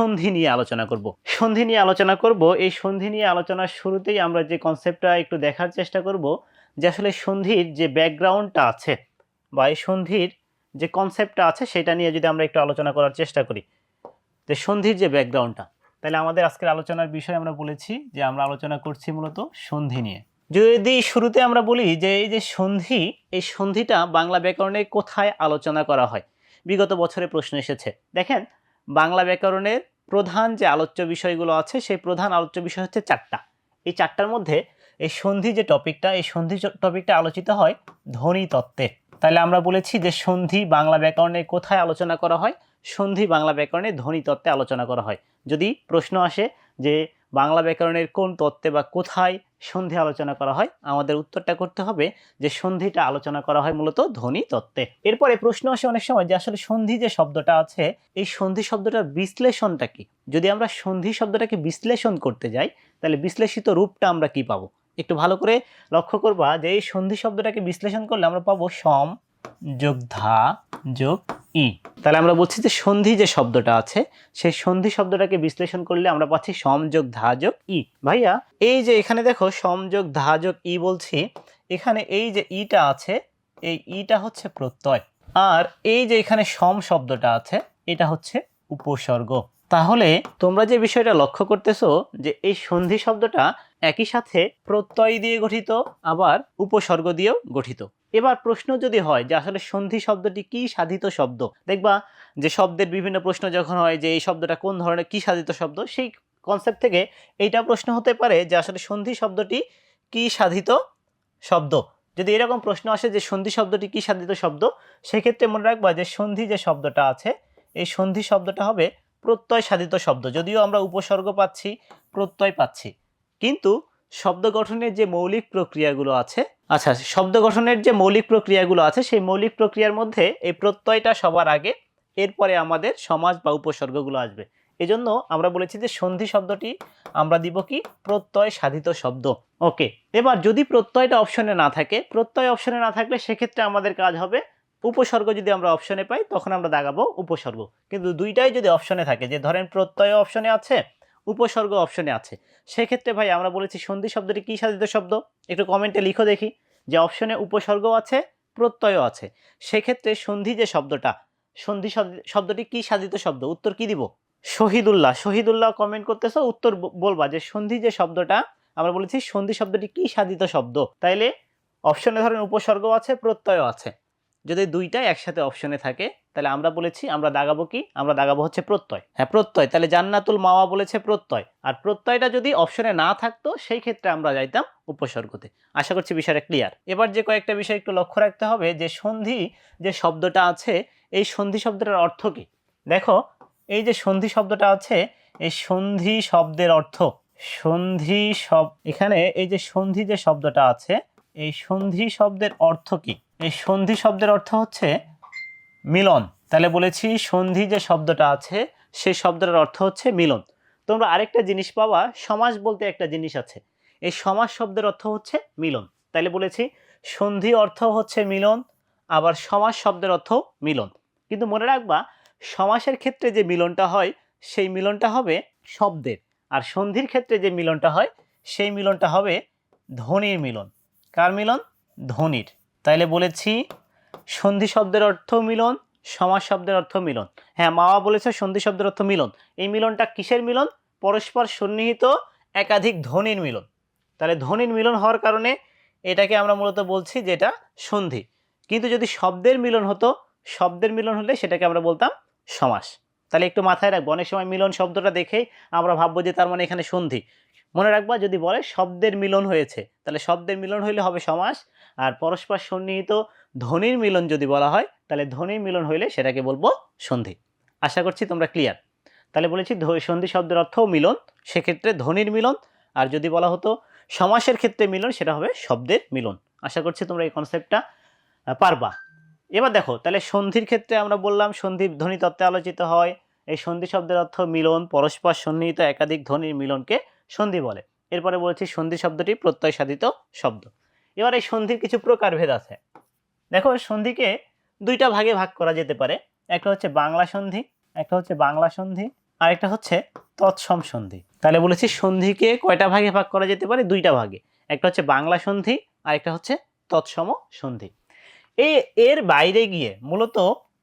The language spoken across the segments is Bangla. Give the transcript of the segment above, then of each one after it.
সন্ধি নিয়ে আলোচনা করব। সন্ধি নিয়ে আলোচনা করব। এই সন্ধি নিয়ে আলোচনার শুরুতেই আমরা যে কনসেপ্টটা একটু দেখার চেষ্টা করব, যে আসলে সন্ধির যে ব্যাকগ্রাউন্ডটা আছে বা এই সন্ধির যে কনসেপ্টটা আছে, সেটা নিয়ে যদি আমরা একটু আলোচনা করার চেষ্টা করি। যে সন্ধির যে ব্যাকগ্রাউন্ডটা তাহলে আমাদের আজকের আলোচনার বিষয় আমরা বলেছি যে আমরা আলোচনা করছি মূলত সন্ধি নিয়ে। যদি শুরুতে আমরা বলি যে এই যে সন্ধি, এই সন্ধিটা বাংলা ব্যাকরণে কোথায় আলোচনা করা হয়? বিগত বছরে প্রশ্ন এসেছে। দেখেন, বাংলা ব্যাকরণের প্রধান যে আলোচ্য বিষয়গুলো আছে, সেই প্রধান আলোচ্য বিষয় হচ্ছে চারটা। এই চারটার মধ্যে এই সন্ধি যে টপিকটা, এই সন্ধি টপিকটা আলোচিত হয় ধ্বনি তত্ত্বে। তাহলে আমরা বলেছি যে সন্ধি বাংলা ব্যাকরণে কোথায় আলোচনা করা হয়? সন্ধি বাংলা ব্যাকরণে ধ্বনি তত্ত্বে আলোচনা করা হয়। যদি প্রশ্ন আসে যে বাংলা ব্যাকরণের কোন তত্ত্বে বা কোথায় সন্ধি আলোচনা করা হয়? আমাদের উত্তরটা করতে হবে যে সন্ধিটা আলোচনা করা হয় মূলত ধ্বনি তত্ত্বে। এরপরে প্রশ্ন আসে অনেক সময় যে আসলে সন্ধি যে শব্দটা আছে, এই সন্ধি শব্দটার বিশ্লেষণটা কি? যদি আমরা সন্ধি শব্দটাকে বিশ্লেষণ করতে যাই, তাহলে বিশ্লেষিত রূপটা আমরা কি পাবো? একটু ভালো করে লক্ষ্য করবা যে এই সন্ধি শব্দটাকে বিশ্লেষণ করলে আমরা পাবো সম যোগ ধা, যোগ ই। তাহলে আমরা বলছি যে সন্ধি যে শব্দটা আছে, সেই সন্ধি শব্দটাকে বিশ্লেষণ করলে আমরা পাচ্ছি সমযোগ ধাযোগ ই। ভাইয়া, এই যে এখানে দেখো সমযোগ ধাযোগ ই বলছি, এখানে এই যে ইটা আছে, এই ইটা হচ্ছে প্রত্যয়। আর এই যে এখানে সম শব্দটা আছে, এটা হচ্ছে উপসর্গ। তাহলে তোমরা যে বিষয়টা লক্ষ্য করতেছো, যে এই সন্ধি শব্দটা একই সাথে প্রত্যয় দিয়ে গঠিত, আবার উপসর্গ দিয়েও গঠিত। এবার প্রশ্ন যদি হয় যে আসলে সন্ধি শব্দটি কি সাধিত শব্দ? দেখবা যে শব্দের বিভিন্ন প্রশ্ন যখন হয় যে এই শব্দটা কোন ধরনের কি সাধিত শব্দ, সেই কনসেপ্ট থেকে এইটা প্রশ্ন হতে পারে যে আসলে সন্ধি শব্দটি কি সাধিত শব্দ? যদি এরকম প্রশ্ন আসে যে সন্ধি শব্দটি কি সাধিত শব্দ, সেক্ষেত্রে মনে রাখবা যে সন্ধি যে শব্দটা আছে, এই সন্ধি শব্দটা হবে প্রত্যয় সাধিত শব্দ। যদিও আমরা উপসর্গ পাচ্ছি, প্রত্যয় পাচ্ছি। কিন্তু শব্দ গঠনের যে মৌলিক প্রক্রিয়াগুলো আছে আচ্ছা শব্দ গঠনের যে মৌলিক প্রক্রিয়াগুলো আছে, সেই মৌলিক প্রক্রিয়ার মধ্যে এই প্রত্যয়টা সবার আগে, এরপরে আমাদের সমাজ বা উপসর্গগুলো আসবে। এজন্য আমরা বলেছি যে সন্ধি শব্দটি আমরা দিব কি? প্রত্যয় সাধিত শব্দ। ওকে, এবার যদি প্রত্যয়টা অপশনে না থাকে, প্রত্যয় অপশনে না থাকলে সেক্ষেত্রে আমাদের কাজ হবে উপসর্গ যদি আমরা অপশনে পাই, তখন আমরা দাগাবো উপসর্গ। কিন্তু দুইটাই যদি অপশনে থাকে, যে ধরেন প্রত্যয় অপশনে আছে উপসর্গ অপশনে আছে। সেক্ষেত্রে ভাই, আমরা বলেছি সন্ধি শব্দটি কী সাধিত শব্দ? একটু কমেন্টে লিখো দেখি। যে অপশনে উপসর্গ আছে, প্রত্যয়ও আছে। সেক্ষেত্রে সন্ধি যে শব্দটা, সন্ধি শব্দ- শব্দটি কী সাধিত শব্দ? উত্তর কি দিব? শহীদুল্লাহ। শহীদুল্লাহ কমেন্ট করতেছো, উত্তর বলবা যে সন্ধি যে শব্দটা, আমরা বলেছি সন্ধি শব্দটি কি সাধিত শব্দ? তাইলে অপশনে ধরেন উপসর্গ আছে প্রত্যয় আছে। যদি দুইটাই একসাথে অপশনে থাকে তাহলে আমরা বলেছি, আমরা দাগাবো কি? আমরা দাগাবো হচ্ছে প্রত্যয়। হ্যাঁ প্রত্যয়। তাহলে জান্নাতুল মাওয়া বলেছে প্রত্যয়। আর প্রত্যয়টা যদি অপশনে না থাকতো, সেই ক্ষেত্রে আমরা যাইতাম উপসর্গতে। আশা করছি বিষয়টা ক্লিয়ার এবার যে কয়েকটা বিষয় একটু লক্ষ্য রাখতে হবে, যে সন্ধি যে শব্দটা আছে, এই সন্ধি শব্দটার অর্থ কি? দেখো, এই যে সন্ধি শব্দটা আছে, এই সন্ধি শব্দের অর্থ, সন্ধি শব এখানে এই যে সন্ধি যে শব্দটা আছে, এই সন্ধি শব্দের অর্থ কি? এই সন্ধি শব্দের অর্থ হচ্ছে মিলন। তাহলে বলেছি সন্ধি যে শব্দটা আছে, সেই শব্দটার অর্থ হচ্ছে মিলন। তোমরা আরেকটা জিনিস পাওয়া সমাজ বলতে একটা জিনিস আছে। এই সমাজ শব্দের অর্থ হচ্ছে মিলন। তাহলে বলেছি সন্ধি অর্থ হচ্ছে মিলন, আবার সমাজ শব্দের অর্থ মিলন। কিন্তু মনে রাখবা, সমাসের ক্ষেত্রে যে মিলনটা হয়, সেই মিলনটা হবে শব্দের। আর সন্ধির ক্ষেত্রে যে মিলনটা হয়, সেই মিলনটা হবে ধ্বনির মিলন। কার মিলন? ধ্বনির। তাইলে বলেছি সন্ধি শব্দের অর্থ মিলন, সমাজ শব্দের অর্থ মিলন। হ্যাঁ মাওয়া বলেছে সন্ধি শব্দের অর্থ মিলন। এই মিলনটা কিসের মিলন? পরস্পর সন্নিহিত একাধিক ধ্বনির মিলন। তাহলে ধ্বনির মিলন হওয়ার কারণে এটাকে আমরা মূলত বলছি যেটা সন্ধি। কিন্তু যদি শব্দের মিলন হতো, শব্দের মিলন হলে সেটাকে আমরা বলতাম সমাস। তাহলে একটু মাথায় রাখব অনেক সময় মিলন শব্দটা দেখেই আমরা ভাববো যে তার মানে এখানে সন্ধি। মনে রাখবা যদি বলে শব্দের মিলন হয়েছে, তাহলে শব্দের মিলন হইলে হবে সমাস, আর পরস্পর সন্নিহিত ধ্বনির মিলন যদি বলা হয়, তাহলে ধ্বনির মিলন হইলে সেটাকে বলব সন্ধি। আশা করছি তোমরা ক্লিয়ার তাহলে বলেছি সন্ধি শব্দের অর্থও মিলন, সেক্ষেত্রে ধ্বনির মিলন, আর যদি বলা হতো সমাসের ক্ষেত্রে মিলন, সেটা হবে শব্দের মিলন। আশা করছি তোমরা এই কনসেপ্টটা পারবা। এবার দেখো, তাহলে সন্ধির ক্ষেত্রে আমরা বললাম সন্ধি ধ্বনি তত্ত্বে আলোচিত হয়, এই সন্ধি শব্দের অর্থ মিলন, পরস্পর সন্নিহিত একাধিক ধ্বনির মিলনকে সন্ধি বলে। এরপরে বলেছি সন্ধি শব্দটি প্রত্যয় সাধিত শব্দ। এবার এই সন্ধির কিছু প্রকারভেদ আছে। দেখো, সন্ধিকে দুইটা ভাগে ভাগ করা যেতে পারে। একটা হচ্ছে বাংলা সন্ধি, একটা হচ্ছে বাংলা সন্ধি আরেকটা হচ্ছে তৎসম সন্ধি। তাহলে বলেছি সন্ধিকে কয়টা ভাগে ভাগ করা যেতে পারে? দুইটা ভাগে। একটা হচ্ছে বাংলা সন্ধি, আর একটা হচ্ছে তৎসম সন্ধি। এই এর বাইরে গিয়ে মূলত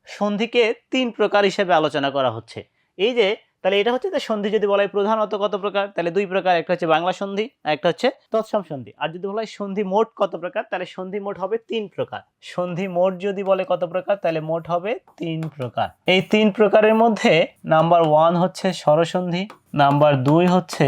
সন্ধিকে তিন প্রকার হিসেবে আলোচনা করা হচ্ছে। এই যে তাহলে এটা হচ্ছে সন্ধি যদি বলা হয় প্রধানত কত প্রকার? তাহলে দুই প্রকার, একটা হচ্ছে বাংলা সন্ধি, আর একটা হচ্ছে তৎসম সন্ধি। আর যদি বলা হয় সন্ধি মোট কত প্রকার? তাহলে সন্ধি মোট হবে তিন প্রকার। সন্ধি মোট যদি বলে কত প্রকার? তাহলে মোট হবে তিন প্রকার। এই তিন প্রকারের মধ্যে নাম্বার ওয়ান হচ্ছে স্বরসন্ধি নাম্বার দুই হচ্ছে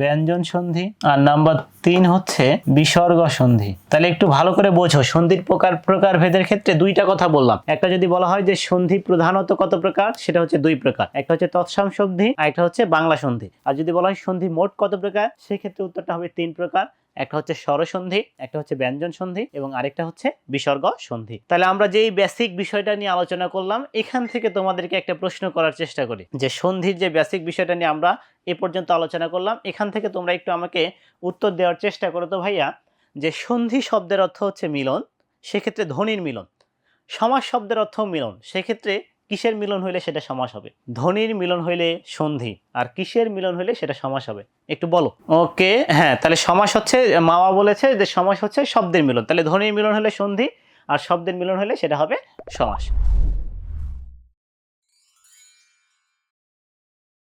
ব্যঞ্জন সন্ধি আর নাম্বার তিন হচ্ছে বিসর্গ সন্ধি। তাহলে একটু ভালো করে বোঝো, সন্ধির প্রকার প্রকার ভেদের ক্ষেত্রে দুইটা কথা বললাম। একটা যদি বলা হয় যে সন্ধি প্রধানত কত প্রকার, সেটা হচ্ছে দুই প্রকার। একটা হচ্ছে তৎসাম সন্ধি আর একটা হচ্ছে বাংলা সন্ধি। আর যদি বলা হয় সন্ধি মোট কত প্রকার, সেক্ষেত্রে উত্তরটা হবে তিন প্রকার। একটা হচ্ছে স্বরসন্ধি, একটা হচ্ছে ব্যঞ্জন সন্ধি এবং আরেকটা হচ্ছে বিসর্গ সন্ধি তাহলে আমরা যেই বেসিক বিষয়টা নিয়ে আলোচনা করলাম, এখান থেকে তোমাদেরকে একটা প্রশ্ন করার চেষ্টা করি। যে সন্ধির যে বেসিক বিষয়টা নিয়ে আমরা এ পর্যন্ত আলোচনা করলাম, এখান থেকে তোমরা একটু আমাকে উত্তর দেওয়ার চেষ্টা করো তো ভাইয়া। যে সন্ধি শব্দের অর্থ হচ্ছে মিলন, সেক্ষেত্রে ধ্বনির মিলন। সমাজ শব্দের অর্থ মিলন, সেক্ষেত্রে কিসের মিলন হইলে সেটা সমাস হবে? ধ্বনির মিলন হইলে সন্ধি, আর কিসের মিলন হইলে সেটা সমাস হবে? একটু বলো। ওকে হ্যাঁ তাহলে সমাস হচ্ছে, মামা বলেছে যে সমাস হচ্ছে শব্দের মিলন। তাহলে ধ্বনির মিলন হলে সন্ধি, আর শব্দের মিলন হলে সেটা হবে সমাস।